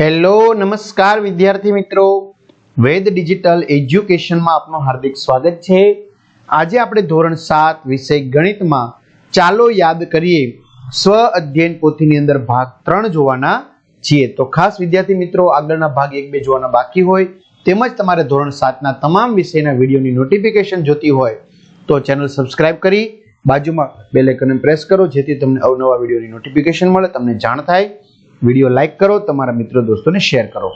Hello, નમસ્કાર વિદ્યાર્થી મિત્રો. વેદ ડિજિટલ એજ્યુકેશનમાં આપનું હાર્દિક સ્વાગત છે. આજે આપણે ધોરણ સાત વિષય ગણિતમાં ચાલો યાદ કરીએ. સ્વ અધ્યયન પોથીની અંદર ભાગ ત્રણ જોવાના છીએ. તો ખાસ વિદ્યાર્થી મિત્રો, આગળના ભાગ એક બે જોવાના બાકી હોય. તેમજ તમારે ધોરણ સાતના તમામ વિષયના વિડીયોની નોટિફિકેશન જોતી હોય, તો ચેનલ સબસ્ક્રાઇબ કરી બાજુમાં બેલ આઇકનને પ્રેસ કરો, જેથી તમને અવનવા વિડીયોની નોટિફિકેશન મળે, તમને જાણ થાય. વીડિયો લાઈક કરો, તમારા મિત્રો દોસ્તોને શેર કરો.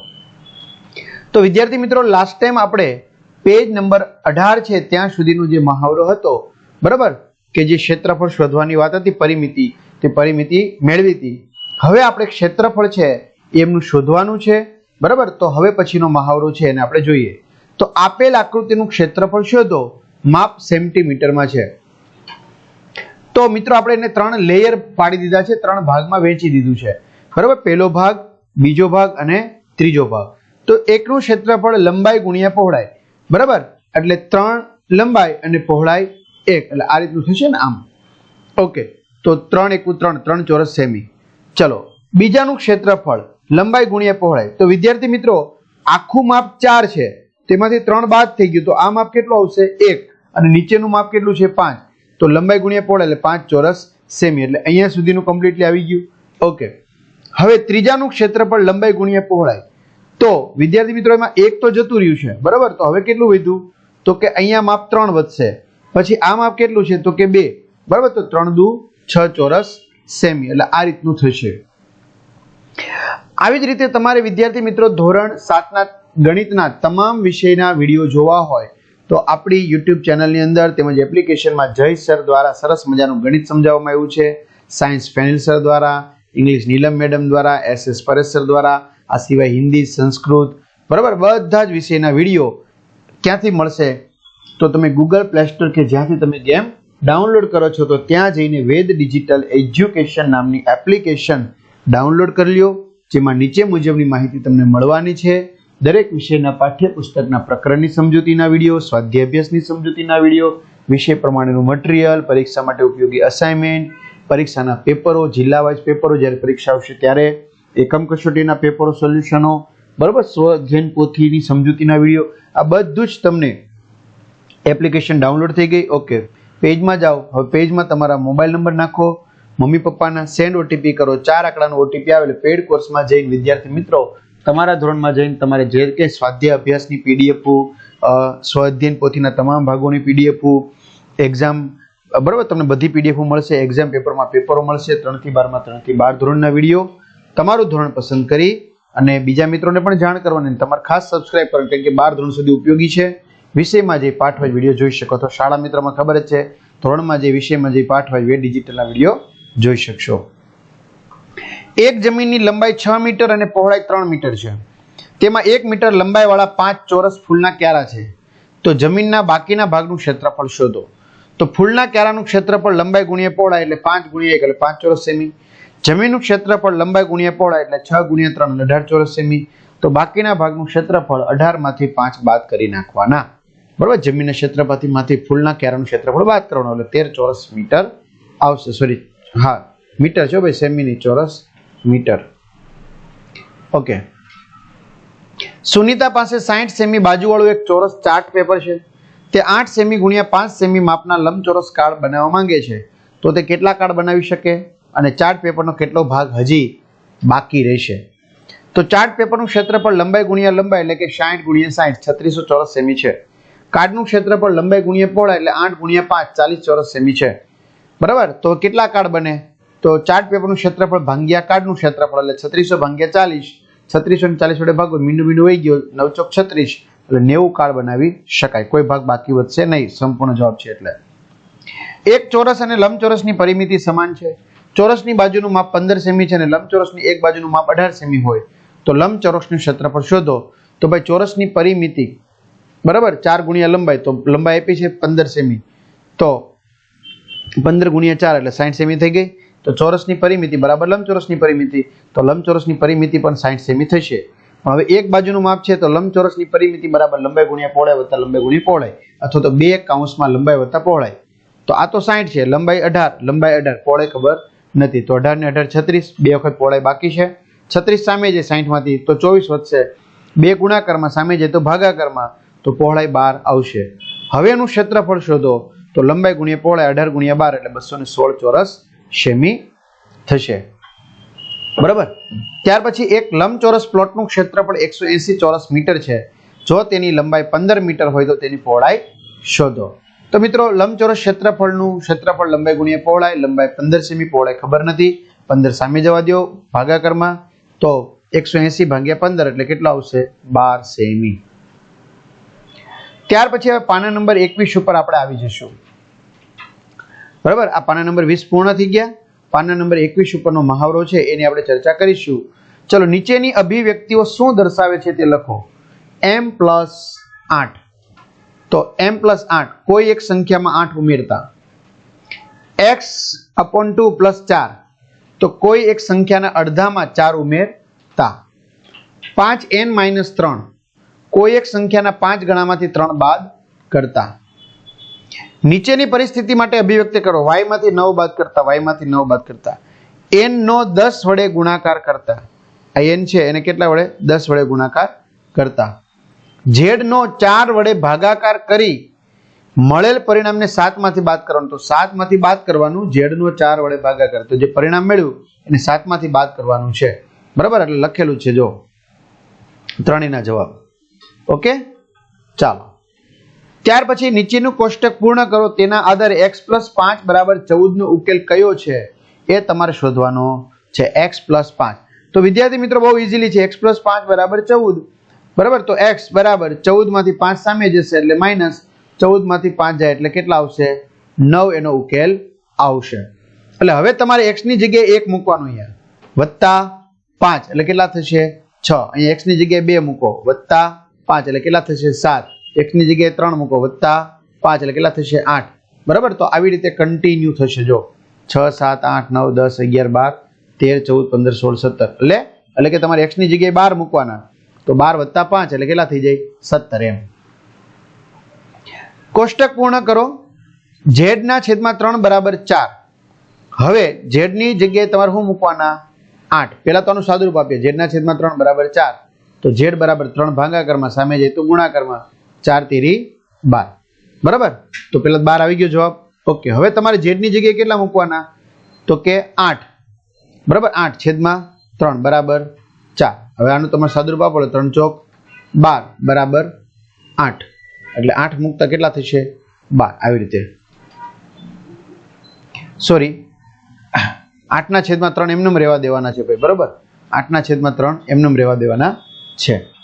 તો વિદ્યાર્થી મિત્રો લાસ્ટ ટાઈમ આપણે પેજ નંબર અઢાર છે, ત્યાં સુધીનો જે મહાવરો હતો, બરાબર? કે જે ક્ષેત્રફળ શોધવાની વાત હતી, પરિમિતિ, તે પરિમિતિ મેળવી હતી. હવે આપણે ક્ષેત્રફળ છે, એમનું શોધવાનું છે, બરાબર? તો હવે પછીનો મહાવરો છે, એને આપણે જોઈએ. તો આપેલ આકૃતિનું ક્ષેત્રફળ શોધો, માપ સેન્ટીમીટરમાં છે. તો મિત્રો, આપણે એને ત્રણ લેયર પાડી દીધા છે, ત્રણ ભાગમાં વહેંચી દીધું છે. બરાબર? પહેલો ભાગ, બીજો ભાગ અને ત્રીજો ભાગ. તો એકનું ક્ષેત્રફળ લંબાઈ ગુણ્યા પહોળાઈ. બરાબર? એટલે ત્રણ લંબાઈ અને પહોળાઈ એક. એટલે આ રીતનું થશે ને આમ. ઓકે. તો ત્રણ એકુ ત્રણ ત્રણ ચોરસ સેમી. ચલો. બીજાનું ક્ષેત્રફળ લંબાઈ ગુણ્યા પહોળાઈ. તો વિદ્યાર્થી મિત્રો, આખું માપ ચાર છે. તેમાંથી ત્રણ બાદ થઈ ગયું. તો આ માપ કેટલું આવશે? એક. અને નીચેનું માપ કેટલું છે? પાંચ. તો લંબાઈ ગુણ્યા પહોળાઈ એટલે પાંચ ચોરસ સેમી. એટલે અહીંયા સુધીનું કમ્પ્લીટલી આવી ગયું. ઓકે. હવે ત્રીજાનું ક્ષેત્રફળ લંબાઈ ગુણ્યા પહોળાઈ. તો વિદ્યાર્થી મિત્રો, એમાં એક તો જતું રહ્યું છે. બરાબર? તો હવે કેટલું વધ્યું? તો કે અહીંયા માપ ત્રણ વધશે. પછી આ માપ કેટલું છે? તો કે બે. બરાબર? તો ત્રણ દુ, છ ચોરસ, સેમી. એટલે આ રીતનું થશે. આવી જ રીતે તમારે વિદ્યાર્થી મિત્રો, ધોરણ સાતના ગણિતના તમામ વિષયના વીડિયો જોવા હોય, તો આપણી યુટ્યુબ ચેનલની અંદર તેમજ એપ્લિકેશનમાં જય સર દ્વારા સરસ મજાનું ગણિત સમજાવવામાં આવ્યું છે. સાયન્સ ફેનિલ સર દ્વારા ઇંગ્લિશ નીલમ મેડમ દ્વારા એસ એસ પરેશ સર દ્વારા, આ સિવાય હિન્દી, સંસ્કૃત, બરાબર બધા જ વિષયના વીડિયો ક્યાંથી મળશે? તો તમે ગૂગલ પ્લે સ્ટોર કે જ્યાંથી તમે ગેમ ડાઉનલોડ કરો છો, તો ત્યાં જઈને વેદ ડિજિટલ એજ્યુકેશન નામની એપ્લિકેશન ડાઉનલોડ કરી લ્યો, જેમાં નીચે મુજબની માહિતી તમને મળવાની છે. દરેક વિષયના પાઠ્યપુસ્તકના પ્રકરણની સમજૂતીના વીડિયો, સ્વાધ્યાય અભ્યાસની સમજૂતીના વીડિયો, વિષય પ્રમાણેનું મટીરિયલ, પરીક્ષા માટે ઉપયોગી અસાઇનમેન્ટ પરીક્ષાના પેપરો જિલ્લા વાઇઝ પેપરો જ્યારે પરીક્ષા આવશે ત્યારે એકમ કસોટીના પેપરો, સોલ્યુશનો, બરાબર, સ્વ અધ્યયન પોથીની સમજૂતીના વીડિયો, આ બધું જ તમને એપ્લિકેશન ડાઉનલોડ થઈ ગઈ. ઓકે, પેજમાં જાઓ. હવે પેજમાં તમારા મોબાઈલ નંબર નાખો. મમ્મી પપ્પાના સેન્ડ ઓટીપી કરો. ચાર આંકડાનો ઓટીપી આવે પેડ કોર્સમાં જઈને વિદ્યાર્થી મિત્રો, તમારા ધોરણમાં જઈને તમારે જે કે સ્વાધ્યાય અભ્યાસની પીડીએફ અધ્યયન પોથીના તમામ ભાગોની પીડીએફ, એક્ઝામ બરાબર, તમને બધી પીડીએફ મળશે એક્ઝામ પેપરમાં પેપરો મળશે, ત્રણથી બારમાં ત્રણથી બાર ધોરણના વીડિયો તમારું ધોરણ પસંદ કરી અને બીજા મિત્રોને પણ જાણ કરવાની. તમારે ખાસ સબસ્ક્રાઇબ કરવાનું કેમ કે બાર ધોરણ સુધી ઉપયોગી છે. વિષયમાં જે પાઠ વીડિયો જોઈ શકો તો શાળા મિત્રોમાં ખબર જ છે, ધોરણમાં જે વિષયમાં જે પાઠ હોય એ ડિજિટલના વીડિયો જોઈ શકશો. એક જમીનની લંબાઈ છ મીટર અને પહોળાઈ ત્રણ મીટર છે. તેમાં એક મીટર લંબાઈવાળા પાંચ ચોરસ ફૂલના ક્યારા છે. તો જમીનના બાકીના ભાગનું ક્ષેત્રફળ શોધો. તો ફૂલના ક્યારાનું ક્ષેત્રફળ લંબાઈ ગુણ્યા પહોળા એટલે પાંચ ગુણ્યા એક એટલે પાંચ ચોરસ સેમી. જમીનનું ક્ષેત્રફળ લંબાઈ ગુણ્યા પહોળા એટલે છ ગુણ્યા ત્રણ એટલે અઢાર ચોરસ સેમી. તો બાકીના ભાગનું ક્ષેત્રફળ અઢારમાંથી પાંચ બાદ કરી નાખવાના. બરાબર? જમીનના ક્ષેત્રફળમાંથી ફૂલના ક્યારાનું ક્ષેત્રફળ બાદ કરવાનું એટલે તેર ચોરસ મીટર આવશે. સોરી હા, મીટર છે ભાઈ, સેમીની ચોરસ મીટર. ઓકે સુનિતા પાસે સાઠ સેમી બાજુવાળું એક ચોરસ ચાર્ટ પેપર છે. તે આઠ સેમી ગુણ્યા પાંચ સેમી માપના લંબચોરસ કાર્ડ બનાવવા માંગે છે. તો તે કેટલા કાર્ડ બનાવી શકે અને ચાર્ટ પેપરનો કેટલો ભાગ હજી બાકી રહેશે? તો ચાર્ટ પેપરનું ક્ષેત્રફળ લંબાઈ ગુણ્યા લંબાઈ એટલે કે સાઠ ગુણ્યા સાઠ છત્રીસો ચોરસ સેમી છે. કાર્ડનું ક્ષેત્રફળ લંબાઈ ગુણ્યા પહોળાઈ એટલે આઠ ગુણ્યા પાંચ, ચાલીસ ચોરસ સેમી છે. બરાબર? તો કેટલા કાર્ડ બને? તો ચાર્ટ પેપરનું ક્ષેત્રફળ ભાંગ્યા કાર્ડનું ક્ષેત્રફળ એટલે છત્રીસો ભાંગ્યા ચાલીસ, છત્રીસો ને ચાલીસ વડે ભાગો, મીંડું મીંડું વહી ગયો, નવચોક છત્રીસ. એટલે નેવું કાર્ડ બનાવી શકાય. કોઈ ભાગ બાકી વધશે નહીં. સંપૂર્ણ જવાબ છે એટલે. એક ચોરસ અને લંબચોરસની પરિમિતિ સમાન છે. ચોરસની બાજુનું માપ પંદર સેમી છે અને લંબચોરસની એક બાજુનું માપ અઢાર સેમી હોય. તો લંબચોરસનું ક્ષેત્રફળ શોધો. તો ભાઈ ચોરસની પરિમિતિ, બરાબર? ચાર ગુણ્યા લંબાઈ. તો લંબાઈ આપી છે પંદર સેમી. તો પંદર ગુણ્યા ચાર એટલે સાઠ સેમી થઈ ગઈ. તો ચોરસની પરિમિતિ, બરાબર? લંબચોરસની પરિમિતિ. તો લંબચોરસની પરિમિતિ પણ સાઠ સેમી થશે. હવે એક બાજુનું માપ છે તો લંબચોરસની પરિમિતિ બરાબર લંબાઈ ગુણ્યા પહોળાઈ વત્તા લંબાઈ ગુણ્યા પહોળાઈ, અથવા તો બે કાઉન્સમાં લંબાઈ વત્તા પહોળાઈ. તો આ તો સાઠ છે, લંબાઈ અઢાર લંબાઈ અઢાર. પહોળાઈ ખબર નથી. તો અઢાર ને અઢાર છત્રીસ, બે વખત પહોળાઈ બાકી છે. છત્રીસ સામે છે સાઠમાંથી તો ચોવીસ વધશે. બે ગુણાકારમાં સામે જે તો ભાગાકારમાં, તો પહોળાઈ બાર આવશે. હવેનું ક્ષેત્રફળ શોધો, તો લંબાઈ ગુણ્યા પહોળાઈ અઢાર ગુણ્યા બાર એટલે બસો સોળ ચોરસ સેમી થશે. બરાબર? ત્યાર પછી એક લંબચોરસ પ્લોટનું ક્ષેત્રફળ એકસો એંસી ચોરસ મીટર છે. જો તેની લંબાઈ પંદર મીટર હોય તો તેની પહોળાઈ શોધો. તો મિત્રો, લંબચોરસ ક્ષેત્રફળનું ક્ષેત્રફળ લંબાઈ ગુણ્યા પહોળાઈ, લંબાઈ પંદર સેમી, પહોળાઈ ખબર નથી. પંદર સામે જવા દો ભાગાકારમાં. તો એકસો એંસી ભાગ્યા પંદર એટલે કેટલા આવશે? બાર સેમી. ત્યાર પછી હવે પાના નંબર એકવીસ ઉપર આપણે આવી જઈશું બરાબર? આ પાના નંબર વીસ પૂર્ણ થઈ ગયા. પાના નંબર એકવીસ ઉપરનો મહાવરો છે, એની આપણે ચર્ચા કરીશું. ચલો, નીચેની અભિવ્યક્તિઓ શું દર્શાવે છે તે લખો. એમ પ્લસ આઠ. તો એમ પ્લસ આઠ, કોઈ એક સંખ્યામાં આઠ ઉમેરતા. એક્સ અપોન ટુ પ્લસ ચાર. તો કોઈ એક સંખ્યાના અડધામાં ચાર ઉમેરતા. પાંચ એન માઇનસ ત્રણ. કોઈ એક સંખ્યાના પાંચ ગણામાંથી ત્રણ બાદ કરતા. નીચેની પરિસ્થિતિ માટે અભિવ્યક્તિ કરો. વાયમાંથી માંથી નવ બાદ કરતા, વાયમાંથી માંથી નવ બાદ કરતા. એન નો દસ વડે ગુણાકાર કરતા. આ એન છે, એને કેટલા વડે? દસ વડે ગુણાકાર કરતા. ઝેડ નો ચાર વડે ભાગાકાર કરી મળેલ પરિણામને સાતમાંથી બાદ કરવાનું. તો સાતમાંથી બાદ કરવાનું ઝેડનો ચાર વડે ભાગાકાર. તો જે પરિણામ મેળવ્યું, એને સાતમાંથી બાદ કરવાનું છે. બરાબર? એટલે લખેલું છે, જો. ત્રણેયના જવાબ. ઓકે? ચાલો. ત્યાર પછી નીચેનું કોષ્ટક પૂર્ણ કરો, તેના આધારે એક્સ પ્લસ પાંચ બરાબર ચૌદનો ઉકેલ કયો છે? એ તમારે શોધવાનો છે એક્સ પ્લસ પાંચ. તો વિદ્યાર્થી મિત્રો, બહુ ઇઝીલી છે એક્સ પ્લસ પાંચ બરાબર ચૌદ. બરાબર? તો એક્સ બરાબર ચૌદમાંથી પાંચ સામે જશે એટલે માઇનસ ચૌદમાંથી પાંચ જાય એટલે કેટલા આવશે? નવ એનો ઉકેલ આવશે. એટલે હવે તમારે એક્સની જગ્યાએ એક મૂકવાનું અહીંયા. વત્તા પાંચ. એટલે કેટલા થશે? છ. અહીંયા એક્સની જગ્યાએ બે મૂકો. વત્તા પાંચ. એટલે કેટલા થશે? સાત. એક્સની જગ્યાએ ત્રણ મૂકો, વત્તા પાંચ, એટલે કેટલા થશે? આઠ. બરાબર? તો આવી રીતે કન્ટિન્યુ થશે. જો છ, સાત, આઠ, નવ, દસ, અગિયાર, બાર, તેર, ચૌદ, પંદર, સોળ, સત્તર. એટલે? એટલે કે તમારે એક્સની જગ્યાએ બાર મૂકવાના. તો બાર વત્તા પાંચ, એટલે કેટલા થઈ જાય? સત્તર એમ. કોષ્ટક પૂર્ણ કરો. ઝેડના છેદમાં ત્રણ બરાબર ચાર. હવે ઝેડની જગ્યાએ તમારે શું મૂકવાના? આઠ. પહેલાં તો આનું સાદુરૂપ આપીએ. ઝેડના છેદમાં ત્રણ બરાબર ચાર. તો ઝેડ બરાબર ત્રણ ભાગાકારમાં સામે જાય તો ગુણાકારમાં ચાર, તેરી, બાર. બરાબર? તો પેલા બાર આવી ગયો જવાબ. ઓકે, હવે તમારે ઝેડની જગ્યાએ કેટલા મૂકવાના? તો કે આઠ. બરાબર? આઠ છેદમાં ત્રણ. બરાબર? ચાર. હવે આનું તમારે સાદુરૂપ આપો ત્રણ ચોક બાર. બરાબર? આઠ. એટલે આઠ મૂકતા કેટલા થશે? બાર. આવી રીતે. સોરી આઠના છેદમાં ત્રણ એમનેમ રહેવા દેવાના છે ભાઈ. બરાબર? આઠના છેદમાં ત્રણ એમનેમ રહેવા દેવાના છે.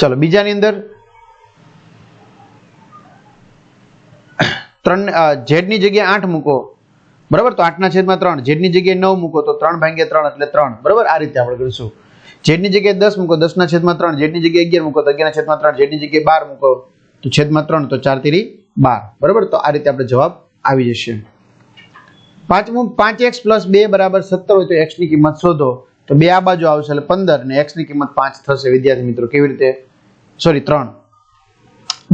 ચલો, બીજાની અંદર ત્રણ ઝેડની જગ્યાએ આઠ મૂકો. બરાબર? તો આઠના છેદમાં ત્રણ. ઝેડની જગ્યાએ નવ મૂકો, તો ત્રણ ભાગ્યા ત્રણ એટલે ત્રણ. બરાબર? આ રીતે આપણે કરીશું. ઝેડની જગ્યાએ દસ મૂકો, દસના છેદમાં ત્રણ. ઝેડની જગ્યાએ અગિયાર મૂકો, તો અગિયારના છેદમાં ત્રણ. ઝેડની જગ્યાએ બાર મૂકો, તો છેદમાં ત્રણ, તો ચાર તેરી બાર. બરાબર? તો આ રીતે આપણે જવાબ આવી જશે. પાંચમું, પાંચ એક્સ પ્લસ બે બરાબર સત્તર હોય તો એક્સની કિંમત શોધો. તો બે આ બાજુ આવશે એટલે પંદર, ને એક્સની કિંમત પાંચ થશે. વિદ્યાર્થી મિત્રો, કેવી રીતે? સોરી ત્રણ.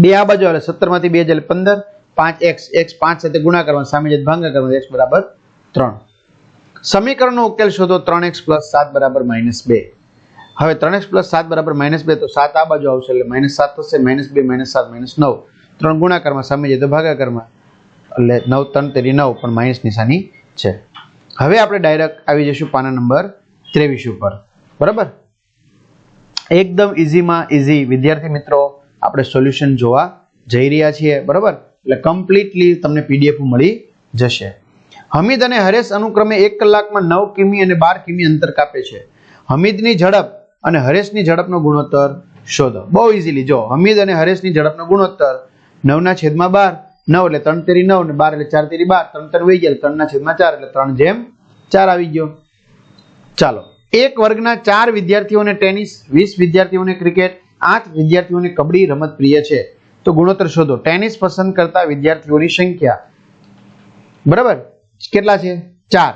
બે આ બાજુ આવે સત્તરમાંથી બે એટલે પંદર, પાંચ એક્સ એક્સ પાંચ સાથે ગુણા કરવાનો, સામે જાય કરવાનો, એક્સ બરાબર ત્રણ. સમીકરણનો ઉકેલ શોધો, ત્રણ એક્સ પ્લસ સાત બરાબર માઇનસ બે. હવે ત્રણ એક્સ પ્લસ સાત બરાબર માઇનસ બે, તો સાત આ બાજુ આવશે, એટલે માઇનસ સાત થશે, માઇનસ બે, માઇનસ સાત, માઇનસ નવ. ત્રણ ગુણાકારમાં સામે જાય તો ભાગાકારમાં એટલે નવ, ત્રણ તેરી નવ, પણ માઇનસ નિશાની છે. હવે આપણે ડાયરેક્ટ આવી જઈશું પાના નંબર ત્રેવીસ ઉપર. બરાબર? એકદમ ઇઝીમાં ઇઝી વિદ્યાર્થી મિત્રો, આપણે સોલ્યુશન જોવા જઈ રહ્યા છીએ, બરાબર? એટલે કમ્પ્લીટલી તમને પીડીએફ મળી જશે. હમીદ અને હરેશ અનુક્રમે એક કલાકમાં નવ કિમી અને બાર કિમી અંતર કાપે છે. હમીદની ઝડપ અને હરેશની ઝડપનો ગુણોત્તર શોધો. બહુ ઇઝીલી જો, હમીદ અને હરેશની ઝડપનો ગુણોત્તર નવના છેદમાં બાર, નવ એટલે ત્રણ તેરી નવ ને બાર એટલે ચાર તેરી બાર, ત્રણ ત્રણ વહી ગયા ત્રણના છેદમાં ચાર એટલે ત્રણ જેમ ચાર આવી ગયો. ચાલો. એક વર્ગના ચાર વિદ્યાર્થીઓને ટેનિસ, વીસ વિદ્યાર્થીઓને ક્રિકેટ, આઠ વિદ્યાર્થીઓને કબડ્ડી રમત પ્રિય છે. તો ગુણોત્તર શોધો. ટેનિસ પસંદ કરતા વિદ્યાર્થીઓની સંખ્યા. બરાબર? કેટલા છે? ચાર.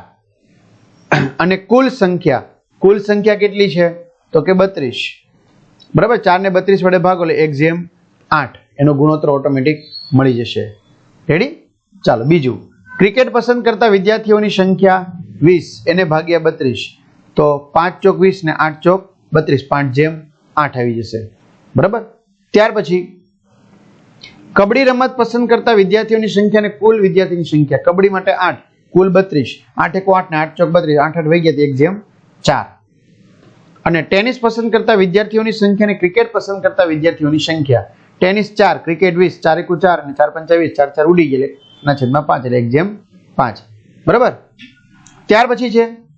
અને કુલ સંખ્યા. કુલ સંખ્યા કેટલી છે? તો કે બત્રીસ. બરાબર? ચાર ને બત્રીસ વડે ભાગો એટલે એક જેમ આઠ. એનો ગુણોત્તર ઓટોમેટિક મળી જશે. રેડી ચાલો, બીજું. ક્રિકેટ પસંદ કરતા વિદ્યાર્થીઓની સંખ્યા વીસ. એને ભાગ્યા બત્રીસ. તો પાંચ ચોક વીસ ને આઠ ચોક બત્રીસ. પાંચ જેમ આઠ આવી જશે. બરાબર? ત્યાર પછી, કબડ્ડી રમત પસંદ કરતા વિદ્યાર્થીઓની સંખ્યા અને કુલ વિદ્યાર્થીની સંખ્યા. કબડ્ડી માટે આઠ, કુલ બત્રીસ. આઠ એકો આઠ ને આઠ ચોક બત્રીસ. આઠ આઠ વહી ગયા એક જેમ ચાર. અને ટેનિસ પસંદ કરતા વિદ્યાર્થીઓની સંખ્યા અને ક્રિકેટ પસંદ કરતા વિદ્યાર્થીઓની સંખ્યા. ટેનિસ ચાર, ક્રિકેટ વીસ. ચાર એકુ ચાર અને ચાર પંચાવીસ. ચાર ચાર ઉડી ગયેલે. ના છેદમાં પાંચ એટલે એક જેમ પાંચ. બરાબર? ત્યાર પછી છે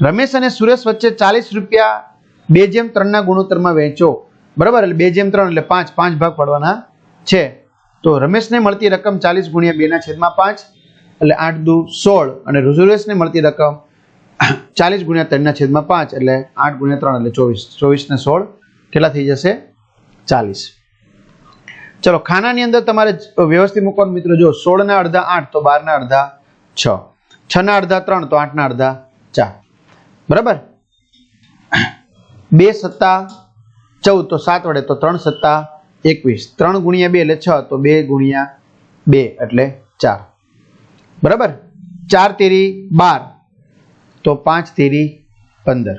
રમેશ અને સુરેશ વચ્ચે ચાલીસ રૂપિયા બે જેમ ત્રણના ગુણોત્તરમાં વહેંચો. બરાબર? એટલે બે જેમ ત્રણ એટલે પાંચ. પાંચ ભાગ પડવાના છે. તો રમેશને મળતી રકમ ચાલીસ ગુણ્યા બેના છેદમાં પાંચ. એટલે આઠ દુ સોળ. અને સુરેશને મળતી રકમ ચાલીસ ગુણ્યા ત્રણના છેદમાં પાંચ. એટલે આઠ ગુણ્યા ત્રણ એટલે ચોવીસ. ચોવીસ ને સોળ કેટલા થઈ જશે? ચાલીસ. ચલો, ખાનાની અંદર તમારે વ્યવસ્થિત મૂકવાનું મિત્રો. જો સોળના અડધા આઠ, તો બારના અડધા છ. છના અડધા ત્રણ, તો આઠના અડધા ચાર. બરાબર? બે સત્તા, ચૌદ તો સાત વડે તો ત્રણ સત્તા, એકવીસ. ત્રણ ગુણ્યા બે એટલે છ, તો બે ગુણ્યા બે એટલે ચાર. બરાબર? ચાર તેરી બાર, તો પાંચ તેરી પંદર.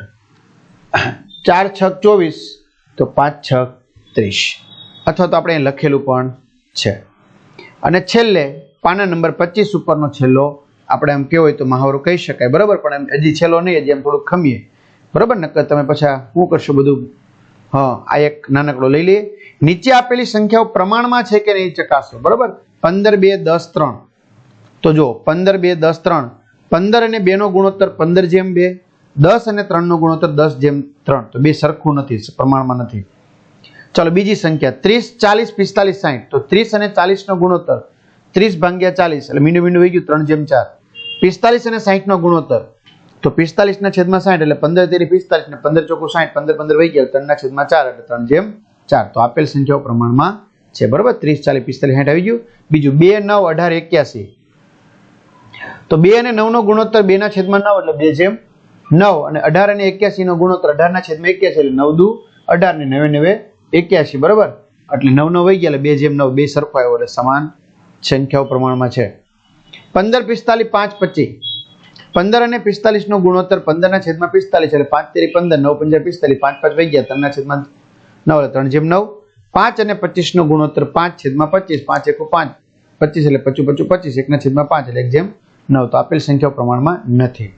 ચાર છક ચોવીસ, તો પાંચ છક ત્રીસ. અથવા તો આપણે લખેલું પણ છે. અને છેલ્લે પાના નંબર પચીસ ઉપરનો છેલ્લો આપણે એમ કહેવાય તો મહાવરો કહી શકાય, બરાબર? પણ એમ હજી છેલ્લો નહીં, હજી એમ થોડુંક ખમીએ. બરાબર ને? તમે પછી શું કરશો બધું? હા, આ એક નાનકડો લઈ લઈએ. નીચે આપેલી સંખ્યાઓ પ્રમાણમાં છે કે નહીં ચકાસો, બરાબર? પંદર, બે, દસ, ત્રણ. તો જો પંદર, બે, દસ, ત્રણ. પંદર અને બેનો ગુણોત્તર પંદર જેમ બે. દસ અને ત્રણનો ગુણોત્તર દસ જેમ ત્રણ. તો બે સરખું નથી પ્રમાણમાં નથી. ચાલો, બીજી સંખ્યા. ત્રીસ, ચાલીસ, પિસ્તાલીસ, સાહીઠ. તો ત્રીસ અને ચાલીસનો ગુણોત્તર. ત્રીસ ભાગ્યા ચાલીસ, એટલે મીંડું મીંડું વહી ગયું ત્રણ જેમ ચાર. પિસ્તાલીસ અને સાહીઠનો ગુણોત્તર. તો પિસ્તાલીસના છેદમાં સાઠ એટલે પંદર તેરી પિસ્તાલીસ ને પંદર ચોખ્ખું સાઠ પંદર પંદર વહી ગયા, ત્રણના છેદમાં ચાર એટલે ત્રણ જેમ ચાર. તો આપેલ સંખ્યાઓ પ્રમાણમાં છે, બરોબર? ત્રીસ, ચાલીસ, પિસ્તાલીસ સાઠ આવી ગયું. બીજું બે, નવ, અઢાર, એક્યાસી. તો બે અને નવનો ગુણોત્તર બેના છેદમાં નવ એટલે બે જેમ નવ અને અઢાર અને એક્યાસી નો ગુણોત્તર અઢારના છેદમાં એક્યાસી એટલે નવ દુ અઢાર ને નવે નવે એક્યાસી, બરાબર? એટલે નવ નવ વહી ગયા એટલે બે જેમ નવ, બે સરખો આવ્યો એટલે સમાન સંખ્યાઓ પ્રમાણમાં છે. પંદર, પિસ્તાલીસ, પાંચ, પચીસ. પંદર અને પિસ્તાલીસ નો ગુણોત્તર પંદરના છેદમાં પિસ્તાલીસ એટલે પાંચ તેરી પંદર, નવ પંદર, પિસ્તાલીસ, પાંચ પાંચ વહી ગયા. ત્રણના છેદમાં નવ એટલે ત્રણ જેમ નવ. પાંચ અને પચીસ નો ગુણોત્તર પાંચ છેદમાં પચીસ, પાંચ એકો પાંચ. પચીસ એટલે પચું પચું પચીસ એકના છેદમાં પાંચ એટલે જેમ નવ. તો આપેલ સંખ્યાઓ પ્રમાણમાં નથી.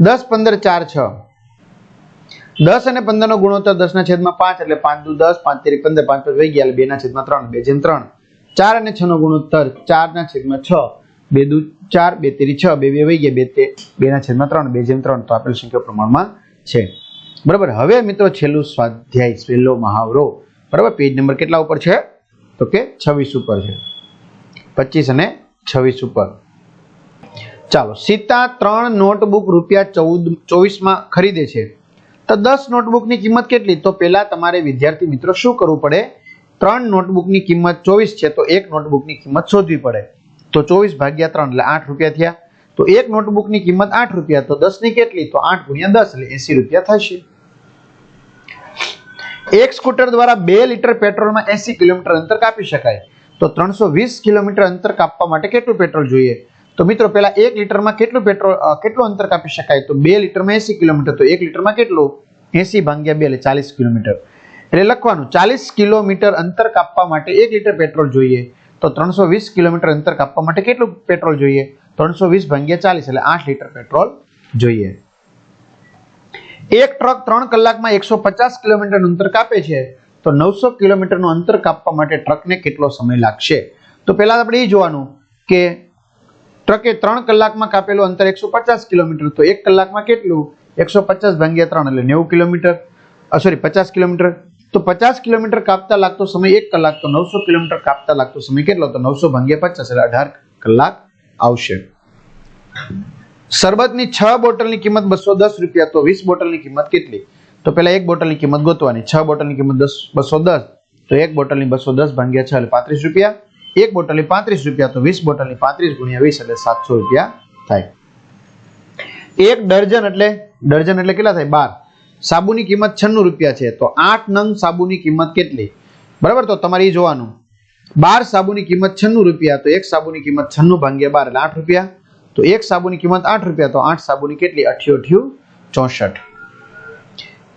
દસ, પંદર, ચાર, છ. દસ અને પંદરનો ગુણોત્તર દસના છેદમાં પાંચ એટલે પાંચ દુ દસ, પાંચ તેરી પંદર, પાંચ પાંચ વહી ગયા એટલે બેના છેદમાં ત્રણ, બે જેમ ત્રણ. ચાર અને છ નો ગુણોત્તર ચારના છેદમાં છ. બે દુ ચાર, બે તેરી છ, બે બે વહી ગયા, બે તે, બેના છેદમાં ત્રણ, બે જેમ ત્રણ તો આપેલ સંખ્યા પ્રમાણમાં છે. બરાબર? હવે મિત્રો છેલ્લું સ્વાધ્યાય, છેલ્લો મહાવરો. બરાબર? પેજ નંબર કેટલા ઉપર છે? તો કે છવ્વીસ ઉપર છે. પચીસ અને છવ્વીસ ઉપર. ચાલો, સીતા ત્રણ નોટબુક રૂપિયા ચૌદ, ચોવીસમાં ખરીદે છે. તો દસ નોટબુકની કિંમત કેટલી? તો પહેલા તમારે વિદ્યાર્થી મિત્રો શું કરવું પડે? ત્રણ નોટબુકની કિંમત ચોવીસ છે, તો એક નોટબુકની કિંમત શોધવી પડે. તો ચોવીસ ભાગ્યા ત્રણ એટલે આઠ રૂપિયા થયા. તો એક નોટબુકની કિંમત આઠ રૂપિયા, તો દસની કેટલી? તો આઠ ગુણ્યા દસ એટલે એસી રૂપિયા થશે. એક સ્કૂટર દ્વારા બે લીટર પેટ્રોલમાં એસી કિલોમીટર અંતર કાપી શકાય. તો ત્રણસો વીસ કિલોમીટર અંતર કાપવા માટે કેટલું પેટ્રોલ જોઈએ? તો મિત્રો પેલા એક લીટરમાં કેટલું પેટ્રોલ કેટલું અંતર કાપી શકાય? તો બે લીટરમાં એસી કિલોમીટર. તો એક લીટરમાં કેટલું? એસી ભાગ્યા બે એટલે ચાલીસ કિલોમીટર. એટલે લખવાનું, ચાલીસ કિલોમીટર અંતર કાપવા માટે એક લીટર પેટ્રોલ જોઈએ. તો ત્રણસો વીસ કિલોમીટર અંતર કાપવા માટે કેટલું પેટ્રોલ જોઈએ? ત્રણસો વીસ ભાગ્યા ચાલીસ એટલે આઠ લીટર પેટ્રોલ જોઈએ. એક ટ્રક ત્રણ કલાકમાં એકસો પચાસ કિલોમીટર અંતર કાપે છે. તો નવસો કિલોમીટરનું અંતર કાપવા માટે ટ્રકને કેટલો સમય લાગશે? તો પહેલાં આપણે એ જોવાનું કે ટ્રકે ત્રણ કલાકમાં કાપેલું અંતર એકસો પચાસ કિલોમીટર, તો એક કલાકમાં કેટલું? એકસો પચાસ ભાગ્યા ત્રણ એટલે નેવું કિલોમીટર. સોરી પચાસ કિલોમીટર. તો પચાસ કિલોમીટર કાપતા લાગતો સમય એક કલાક, તો નવસો કિલોમીટર કાપતા લાગતો સમય કેટલો? તો નવસો ભાગ્યા પચાસ એટલે અઢાર કલાક આવશે. શરબતની છ બોટલની કિંમત બસો દસ રૂપિયા, તો વીસ બોટલની કિંમત કેટલી? તો પહેલા એક બોટલની કિંમત ગોતવાની. છ બોટલની કિંમત દસ, બસો દસ, તો એક બોટલની બસો દસ ભાગ્યા છ એટલે પાંત્રીસ રૂપિયા. એક બોટલની પાંત્રીસ રૂપિયા, તો વીસ બોટલની પાંત્રીસ ગુણ્યા વીસ એટલે સાતસો રૂપિયા થાય. એક ડર્જન એટલે ડર્જન એટલે કેટલા થાય? બાર. સાબુની કિંમત છન્નું રૂપિયા છે, તો આઠ નંગ સાબુની કિંમત કેટલી? બરાબર? તો તમારે એ જોવાનું. બાર સાબુની કિંમત છન્નું રૂપિયા, તો એક સાબુની કિંમત છન્નું ભાગ્યા બાર એટલે આઠ રૂપિયા. તો એક સાબુની કિંમત આઠ રૂપિયા, તો આઠ સાબુની કેટલી? અઠ્યો અઠ્યું ચોસઠ.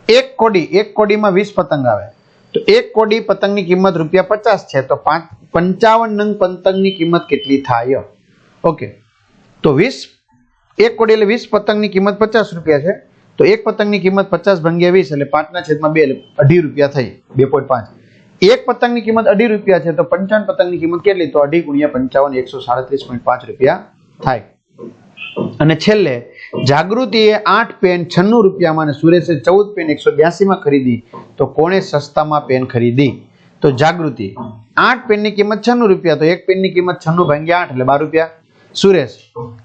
એક કોડી, એક કોડીમાં વીસ પતંગ આવે. તો એક કોડી પતંગની કિંમત રૂપિયા પચાસ છે, તો પાંચ, પંચાવન નંગ પતંગની કિંમત કેટલી થાય? ઓકે. તો વીસ, એક કોડી એટલે વીસ પતંગની કિંમત પચાસ રૂપિયા છે. તો એક પતંગની કિંમત પચાસ ભંગ્યા વીસ એટલે પાંચના છેદમાં બે અઢી રૂપિયા થઈ, બે પોઈન્ટ પાંચ. એક પતંગની કિંમત અઢી રૂપિયા છે તો પંચાવન પતંગની કિંમત કેટલી? તો અઢી ગુણ્યા પંચાવન, એકસો સાડત્રીસ પોઈન્ટ પાંચ રૂપિયા થાય. અને છેલ્લે, જાગૃતિએ આઠ પેન છન્નું રૂપિયામાં અને સુરેશે ચૌદ પેન એકસો બ્યાસીમાં ખરીદી, તો કોણે સસ્તામાં પેન ખરીદી? તો જાગૃતિ, આઠ પેનની કિંમત છન્નું રૂપિયા, તો એક પેનની કિંમત છન્નું ભાગ્યા આઠ એટલે બાર રૂપિયા. સુરેશ,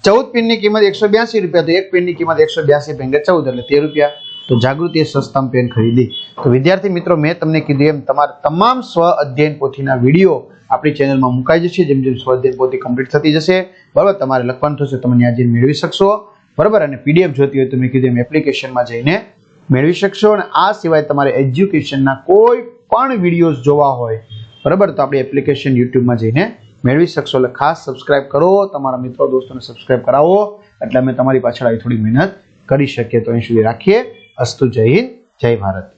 ચૌદ પેનની કિંમત એકસો બ્યાસી રૂપિયા, તો એક પેનની કિંમત એકસો બ્યાસી ભાગ્યા ચૌદ એટલે તેર રૂપિયા. તો જાગૃતિએ સસ્તમ પેન ખરીદી. તો વિદ્યાર્થી મિત્રો, મેં તમને કીધું એમ, તમારા તમામ સ્વ અધ્યયન પોથીના વીડિયો આપણી ચેનલમાં મુકાઈ જશે. જેમ જેમ સ્વ અધ્યયન પોથી કમ્પ્લીટ થતી જશે, બરાબર, તમારે લખવાનું થશે, તમે ત્યાં મેળવી શકશો. બરાબર, અને પીડીએફ જોતી હોય તો મેં કીધું એમ એપ્લિકેશનમાં જઈને મેળવી શકશો. અને આ સિવાય તમારે એજ્યુકેશનના કોઈ પણ વિડીયોઝ જોવા હોય, બરાબર, તો આપણી એપ્લિકેશન યુટ્યુબમાં જઈને મેળવી શકશો. એટલે ખાસ સબસ્ક્રાઇબ કરો, તમારા મિત્રો, દોસ્તોને સબસ્ક્રાઇબ કરાવો. એટલે અમે તમારી પાછળ આવી થોડી મહેનત કરી શકીએ. તો અહીં સુધી રાખીએ. અસ્તુ જય હિન્દ, જય ભારત.